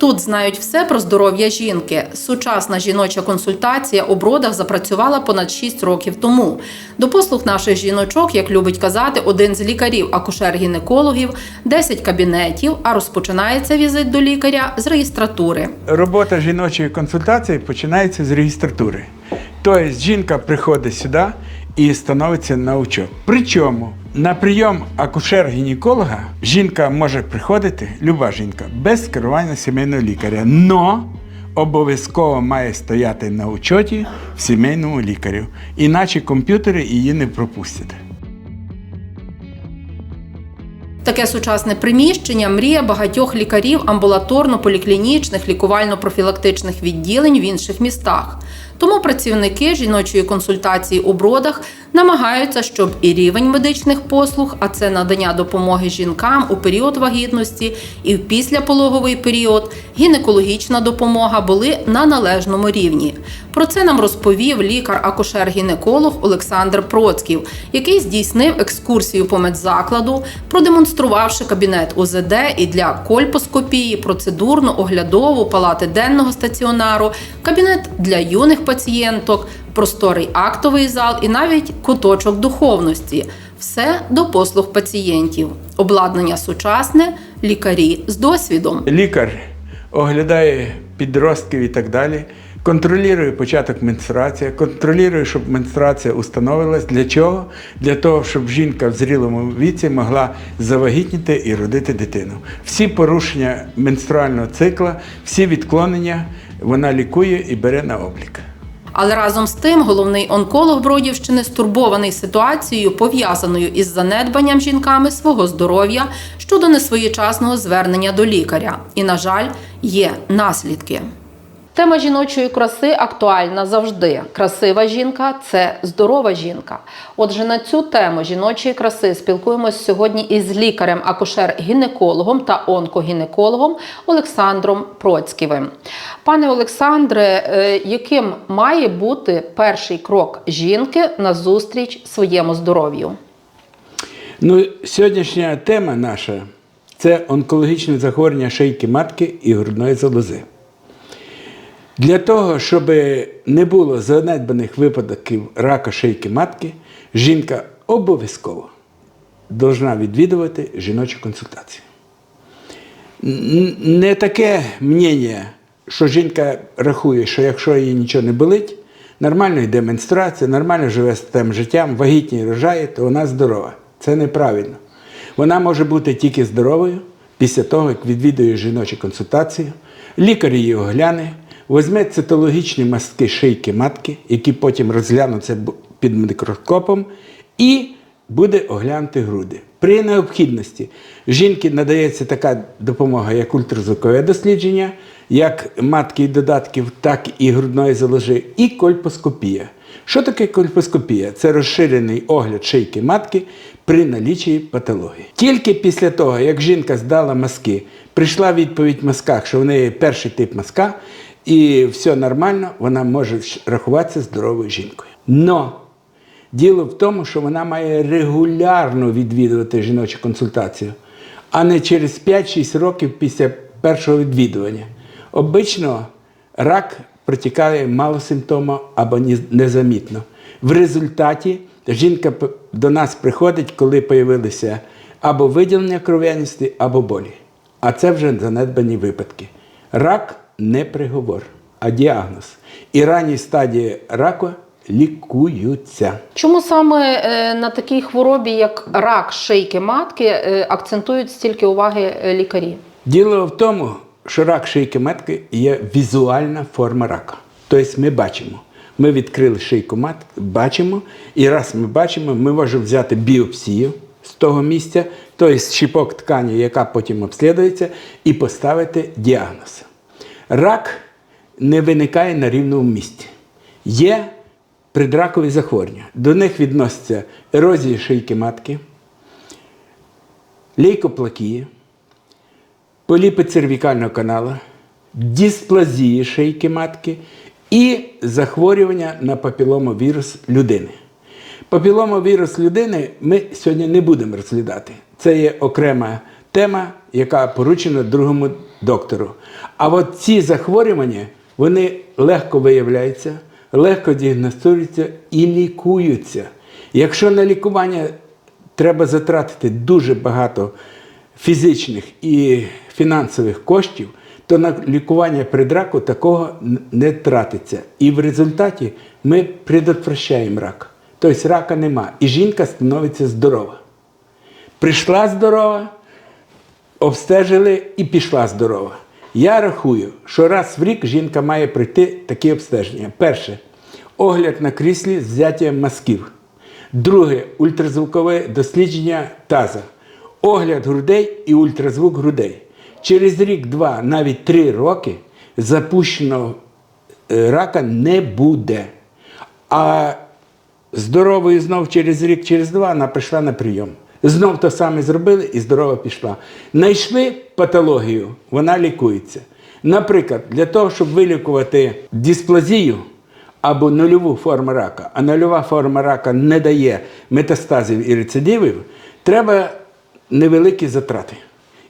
Тут знають все про здоров'я жінки. Сучасна жіноча консультація у бродах запрацювала понад 6 років тому. До послуг наших жіночок, як любить казати, один з лікарів, акушер-гінекологів, 10 кабінетів. А розпочинається візит до лікаря з реєстратури. Робота жіночої консультації починається з реєстратури. Тобто жінка приходить сюди і становиться на учет. Причому на прийом акушер-гінеколога жінка може приходити, люба жінка, без керування сімейного лікаря. Но обов'язково має стояти на учоті в сімейному лікарю. Іначе комп'ютери її не пропустять. Таке сучасне приміщення мрія багатьох лікарів амбулаторно-поліклінічних лікувально-профілактичних відділень в інших містах. Тому працівники жіночої консультації у бродах намагаються, щоб і рівень медичних послуг, а це надання допомоги жінкам у період вагітності і в післяпологовий період, гінекологічна допомога були на належному рівні. Про це нам розповів лікар-акушер-гінеколог Олександр Процьків, який здійснив екскурсію по медзакладу, продемонструвавши кабінет УЗД і для кольпоскопії, процедурну, оглядову, палати денного стаціонару, кабінет для юних пацієнток, просторий актовий зал і навіть куточок духовності. Все до послуг пацієнтів. Обладнання сучасне, лікарі з досвідом. Лікар оглядає підростків і так далі, контролює початок менструації, контролює, щоб менструація установилась. Для чого? Для того, щоб жінка в зрілому віці могла завагітніти і родити дитину. Всі порушення менструального цикла, всі відклонення вона лікує і бере на облік. Але разом з тим головний онколог Бродівщини стурбований ситуацією, пов'язаною із занедбанням жінками свого здоров'я щодо несвоєчасного звернення до лікаря. І, на жаль, є наслідки. Тема жіночої краси актуальна завжди. Красива жінка це здорова жінка. Отже, на цю тему жіночої краси спілкуємось сьогодні із лікарем, акушер-гінекологом та онкогінекологом Олександром Процьківим. Пане Олександре, е, яким має бути перший крок жінки на зустріч своєму здоров'ю? Ну, сьогоднішня тема наша це онкологічне захворювання шийки матки і грудної залози. Для того, щоб не було занедбаних випадків рака шийки матки, жінка обов'язково повинна відвідувати жіночу консультацію. Не таке мнення, що жінка рахує, що якщо їй нічого не болить, нормально йде менструація, нормально живе з тим життям, вагітні рожає, то вона здорова. Це неправильно. Вона може бути тільки здоровою після того, як відвідує жіночу консультацію, лікар її огляне, візьме цитологічні мастки шийки матки, які потім розглянуться під мікроскопом, і буде оглянути груди. При необхідності жінки надається така допомога, як ультразвукове дослідження, як матки і додатків, так і грудної залози, і кольпоскопія. Що таке кольпоскопія? Це розширений огляд шийки матки при налічі патології. Тільки після того, як жінка здала мазки, прийшла відповідь в мазках, що в неї перший тип мазка, і все нормально, вона може рахуватися здоровою жінкою. Но Діло в тому, що вона має регулярно відвідувати жіночу консультацію, а не через 5-6 років після першого відвідування. Обично рак протікає малосимптомно або незамітно. В результаті жінка до нас приходить, коли появилися або виділення кров'яності, або болі. А це вже занедбані випадки. Рак не приговор, а діагноз. І ранні стадії раку лікуються. Чому саме е, на такій хворобі, як рак шийки матки, е, акцентують стільки уваги е, лікарі? Діло в тому, що рак шийки матки є візуальна форма рака. Тобто ми бачимо. Ми відкрили шийку матки, бачимо, і раз ми бачимо, ми можемо взяти біопсію з того місця, тобто щіпок ткані, яка потім обслідується, і поставити діагноз. Рак не виникає на рівному місці. Є предракові захворювання. До них відносяться ерозія шийки матки, лейкоплакія, поліпи цервікального каналу, дисплазії шийки матки і захворювання на папіломовірус людини. Папіломовірус людини ми сьогодні не будемо розглядати. Це є окрема тема, яка поручена другому доктору. А от ці захворювання вони легко виявляються, легко діагностуються і лікуються. Якщо на лікування треба затратити дуже багато фізичних і фінансових коштів, то на лікування предраку такого не тратиться. І в результаті ми предотвращаємо рак. Тобто рака нема. І жінка становиться здорова. Прийшла здорова, обстежили і пішла здорова. Я рахую, що раз в рік жінка має пройти такі обстеження. Перше огляд на кріслі з взяттям мазків. Друге ультразвукове дослідження таза. Огляд грудей і ультразвук грудей. Через рік, два, навіть три роки запущеного е, рака не буде. А здоровою знов через рік, через два вона прийшла на прийом. Знов то саме зробили і здорова пішла. Найшли патологію, вона лікується. Наприклад, для того, щоб вилікувати дисплазію або нульову форму рака, а нульова форма рака не дає метастазів і рецидивів, треба невеликі затрати.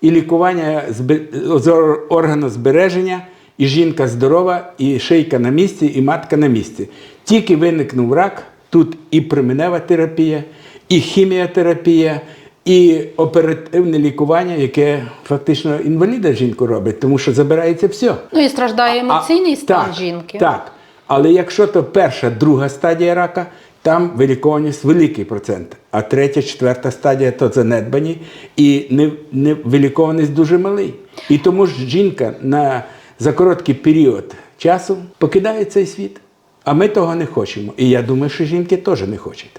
І лікування збе- з органозбереження, і жінка здорова, і шийка на місці, і матка на місці. Тільки виникнув рак, тут і променева терапія, і хіміотерапія, і оперативне лікування, яке фактично інваліда жінку робить, тому що забирається все. Ну і страждає емоційний А- стан так, жінки. Так. Але якщо то перша, друга стадія рака, там вилікованість великий процент, а третя, четверта стадія то занедбані, і не, не, вилікованість дуже малий. І тому ж жінка на, за короткий період часу покидає цей світ. А ми того не хочемо. І я думаю, що жінки теж не хочуть.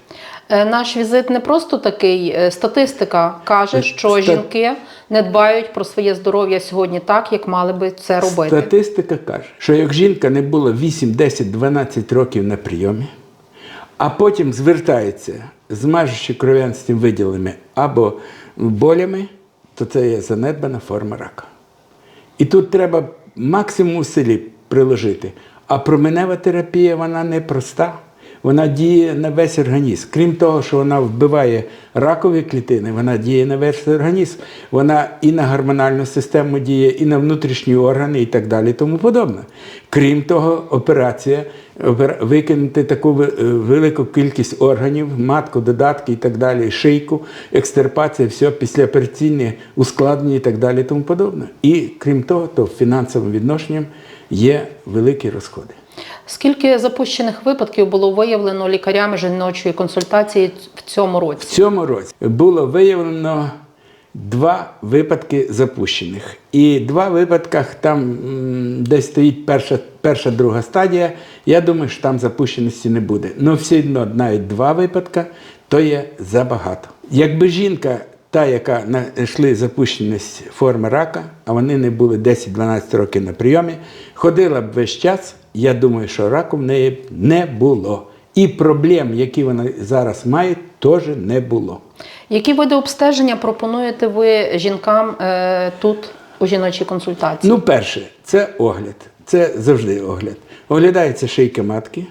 Е, Наш візит не просто такий. е, Статистика каже, що Ста- жінки не дбають про своє здоров'я сьогодні так, як мали би це робити. Статистика каже, що як жінка не була 8, 10, 12 років на прийомі, а потім звертається з мажучи кров'янстим виділами або болями, то це є занедбана форма рака. І тут треба максимум усилі приложити. А променева терапія вона не проста. Вона діє на весь організм. Крім того, що вона вбиває ракові клітини, вона діє на весь організм. Вона і на гормональну систему діє, і на внутрішні органи, і так далі, тому подобне. Крім того, операція викинути таку велику кількість органів, матку, додатки і так далі, шийку, екстерпація, все післяопераційне ускладнення і так далі, тому подобне. І крім того, то фінансовим відношенням є великі розходи. Скільки запущених випадків було виявлено лікарями жіночої консультації в цьому році? В цьому році було виявлено два випадки запущених. І два випадках там де стоїть перша, перша, друга стадія. Я думаю, що там запущеності не буде. Ну, все одно навіть два випадка то є забагато. Якби жінка, та, яка знайшли запущеність форми рака, а вони не були 10-12 років на прийомі, ходила б весь час, я думаю, що раку в неї не було. І проблем, які вона зараз має, теж не було. Які види обстеження пропонуєте ви жінкам е, тут у жіночій консультації? Ну, перше, це огляд. Це завжди огляд. Оглядається шийка матки,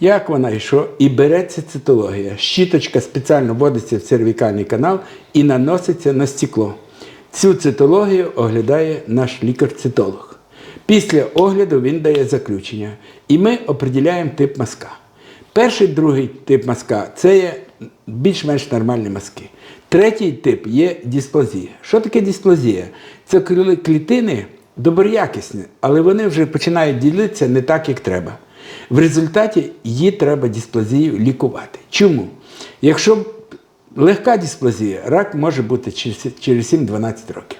як вона що, і береться цитологія. Щіточка спеціально вводиться в цервікальний канал і наноситься на стекло. Цю цитологію оглядає наш лікар-цитолог. Після огляду він дає заключення. І ми определяємо тип мазка. Перший, другий тип мазка це є більш-менш нормальні мазки. Третій тип є дисплазія. Що таке дисплазія? Це коли клітини доброякісні, але вони вже починають ділитися не так, як треба. В результаті її треба дисплазію лікувати. Чому? Якщо легка дисплазія, рак може бути через через 7-12 років.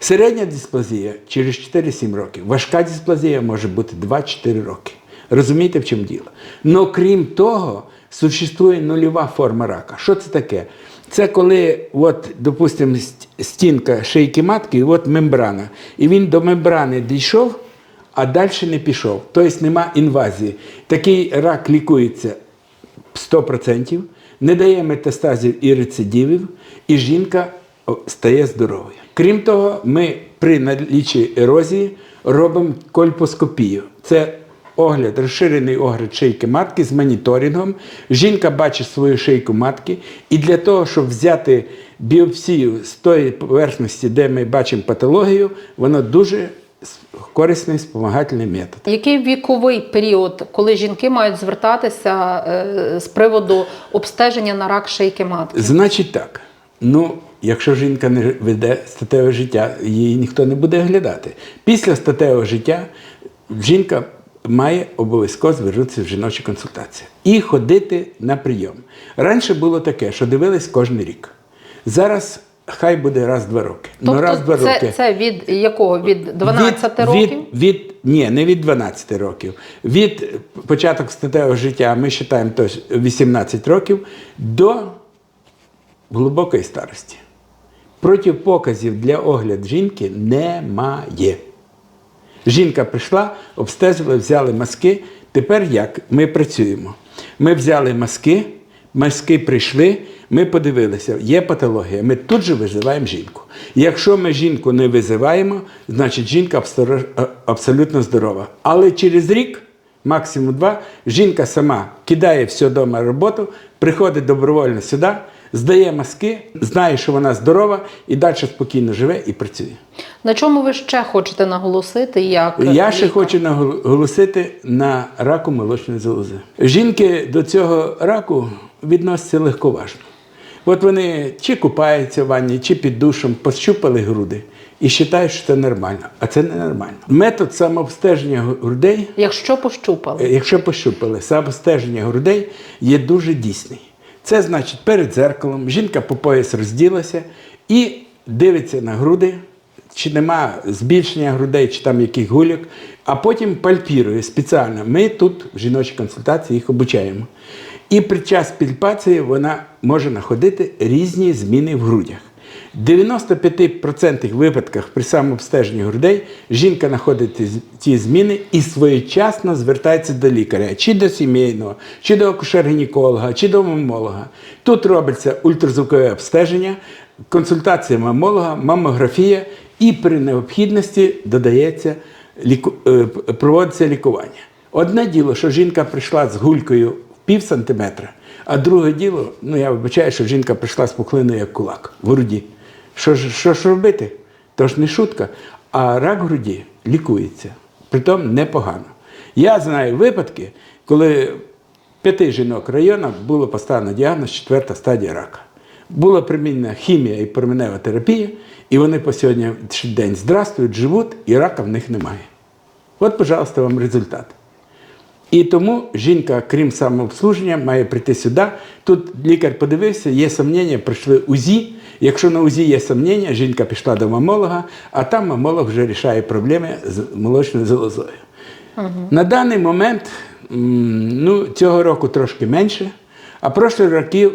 Середня дисплазія через 4-7 років. Важка дисплазія може бути 2-4 роки. Розумієте, в чому діло? Но крім того, существує нульова форма рака. Що це таке? Це коли, от, допустимо, стінка шийки матки, і от мембрана. І він до мембрани дійшов, а далі не пішов. Тобто нема інвазії. Такий рак лікується 100%, не дає метастазів і рецидивів, і жінка стає здоровою. Крім того, ми при налічі ерозії робимо кольпоскопію. Це огляд, розширений огляд шийки матки з моніторингом. Жінка бачить свою шийку матки, і для того, щоб взяти біопсію з тої поверхності, де ми бачимо патологію, воно дуже корисний спомагательний метод. Який віковий період, коли жінки мають звертатися е, з приводу обстеження на рак шийки матки? Значить так. Ну, якщо жінка не веде статеве життя, її ніхто не буде глядати. Після статевого життя жінка має обов'язково звернутися в жіночу консультацію і ходити на прийом. Раніше було таке, що дивились кожен рік. Зараз хай буде раз два роки. ну, раз два це, роки. це від якого? Від 12 від, років? Від, від, ні, не від 12 років. Від початку статевого життя ми вважаємо то 18 років до глибокої старості. Протипоказів для огляду жінки немає. Жінка прийшла, обстежили, взяли маски. Тепер як? Ми працюємо. Ми взяли маски, маски прийшли, ми подивилися, є патологія. Ми тут же визиваємо жінку. Якщо ми жінку не визиваємо, значить жінка абсолютно здорова. Але через рік, максимум два, жінка сама кидає все вдома роботу, приходить добровольно сюди, здає маски, знає, що вона здорова, і далі спокійно живе і працює. На чому ви ще хочете наголосити? Як Я ще хочу наголосити на раку молочної залози. Жінки до цього раку відносяться легковажно. От вони чи купаються в ванні, чи під душем, пощупали груди і вважають, що це нормально. А це не нормально. Метод самообстеження грудей Якщо пощупали. Е, Якщо пощупали, самостеження грудей є дуже дійсний. Це значить, перед зеркалом жінка по пояс розділася і дивиться на груди, чи нема збільшення грудей, чи там яких гульок, а потім пальпірує спеціально. Ми тут в жіночій консультації їх обучаємо. І під час пальпації вона може знаходити різні зміни в грудях. В 95% випадках при самообстеженні грудей жінка знаходить ці- зміни і своєчасно звертається до лікаря, чи до сімейного, чи до акушер-гінеколога, чи до мамолога. Тут робиться ультразвукове обстеження, консультація мамолога, мамографія і при необхідності додається е, проводиться лікування. Одне діло, що жінка прийшла з гулькою пів сантиметра, а друге діло, ну я вибачаю, що жінка прийшла з пухлиною як кулак в груді. Що ж, що ж робити? То ж не шутка. А рак груді лікується, притом непогано. Я знаю випадки, коли п'яти жінок району було поставлено діагноз четверта стадія рака. Була примінена хімія і променева терапія, і вони по сьогоднішній день здравствують, живуть, і рака в них немає. От, пожалуйста, вам результат. І тому жінка, крім самообслуження, має прийти сюди. Тут лікар подивився, є сумніння, прийшли УЗІ. Якщо на УЗІ є сумніння, жінка пішла до мамолога, а там мамолог вже рішає проблеми з молочною залозою. На даний момент ну, цього року трошки менше, а прошлі роки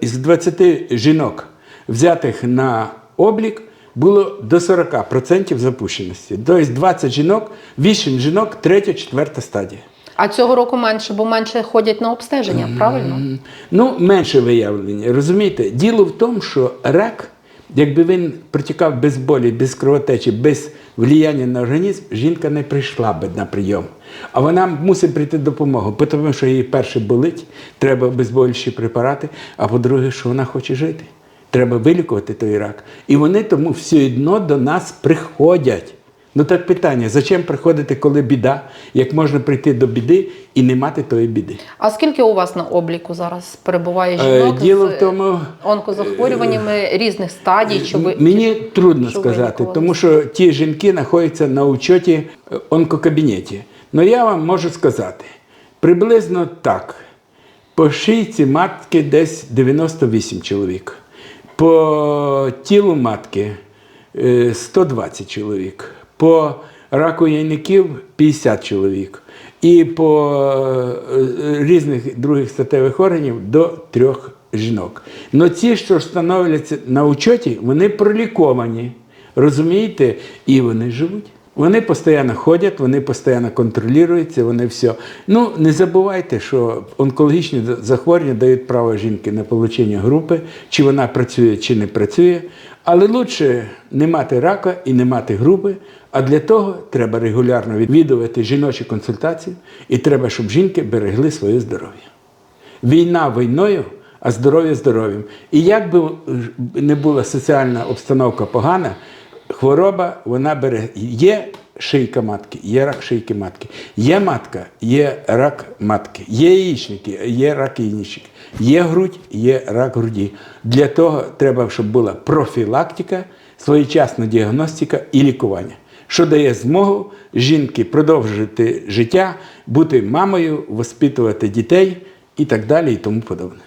із 20 жінок, взятих на облік, було до 40% запущеності. Тобто 20 жінок, 8 жінок, третя, четверта стадія. А цього року менше, бо менше ходять на обстеження, правильно? Ну, менше виявлення. Розумієте, діло в тому, що рак, якби він протікав без болі, без кровотечі, без влияння на організм, жінка не прийшла би на прийом. А вона мусить прийти допомогу, тому що їй перше болить, треба обезболюючі препарати, а по-друге, що вона хоче жити. Треба вилікувати той рак. І вони тому все одно до нас приходять. Ну так питання: зачем приходити, коли біда, як можна прийти до біди і не мати тої біди? А скільки у вас на обліку зараз перебуває Е, жінок діло з в тому, онкозахворюваннями різних стадій? Чи ви Мені трудно що сказати, тому що ті жінки знаходяться на учоті е, онкокабінеті. Ну я вам можу сказати, приблизно так. По шийці матки десь 98 чоловік, по тілу матки е, 120 чоловік, по раку яйників 50 чоловік, і по е, різних других статевих органів до трьох жінок. Но ці, що становляться на учоті, вони проліковані. Розумієте? І вони живуть. Вони постійно ходять, вони постійно контролюються, вони все. Ну, не забувайте, що онкологічні захворювання дають право жінки на отримання групи, чи вона працює, чи не працює. Але лучше не мати рака і не мати групи, а для того треба регулярно відвідувати жіночі консультації, і треба, щоб жінки берегли своє здоров'я. Війна війною, а здоров'я здоров'ям. І як би не була соціальна обстановка погана, хвороба вона бере. Є шийка матки, є рак шийки матки, є матка, є рак матки, є яєчники, є рак яєчники, є грудь, є рак груді. Для того треба, щоб була профілактика, своєчасна діагностика і лікування, що дає змогу жінки продовжити життя, бути мамою, воспитувати дітей і так далі, і тому подобне.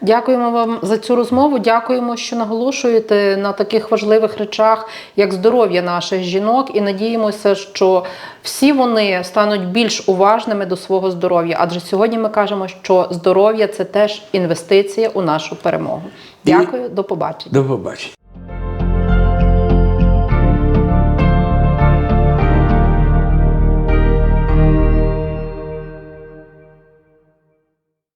Дякуємо вам за цю розмову. Дякуємо, що наголошуєте на таких важливих речах, як здоров'я наших жінок, і надіємося, що всі вони стануть більш уважними до свого здоров'я. Адже сьогодні ми кажемо, що здоров'я це теж інвестиція у нашу перемогу. І- Дякую, до побачення. До побачення.